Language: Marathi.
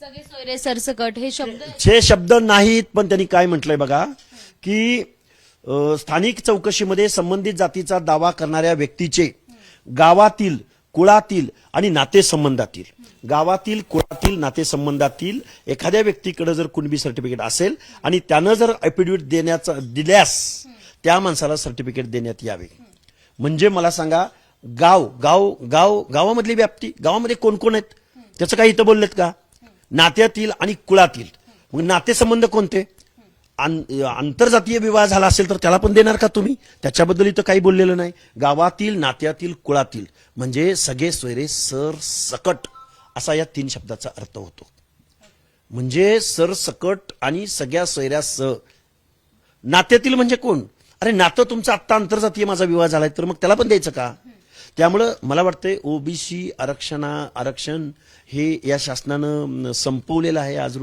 सगळे सोयरे सरसकट हे शब्द हे शब्द नाहीत पण त्यांनी काय म्हटलंय बघा की अ, स्थानिक चौकशीमध्ये संबंधित जातीचा दावा करणाऱ्या व्यक्तीचे गावातील कुळातील आणि नातेसंबंधातील गावातील कुळातील नातेसंबंधातील एखाद्या व्यक्तीकडे जर कुणबी सर्टिफिकेट असेल आणि त्यानं जर ऍफिडेव्हिट देण्याचा दिल्यास त्या माणसाला सर्टिफिकेट देण्यात यावे. म्हणजे मला सांगा गाव गाव गाव गावामधली व्याप्ती गावामध्ये कोण कोण आहेत? त्याचं काही इथं बोललेत का? नात्यातील आणि कुळातील. मग नातेसंबंध कोणते? आं- आंतरजातीय विवाह झाला असेल तर त्याला पण देणार का तुम्ही? त्याच्याबद्दल इथं काही बोललेलं नाही. गावातील नात्यातील कुळातील. म्हणजे सगळे सोयरे सर सकट असा या तीन शब्दाचा अर्थ होतो. म्हणजे सरसकट आणि सगळ्या सोयऱ्या स. नात्यातील म्हणजे कोण? अरे नातं तुमचं आत्ता आंतरजातीय माझा विवाह झालाय तर मग त्याला पण द्यायचं का? त्यामुळं मला वाटतंय ओबीसी आरक्षणा आरक्षण हे या शासनानं संपवलेलं आहे. आज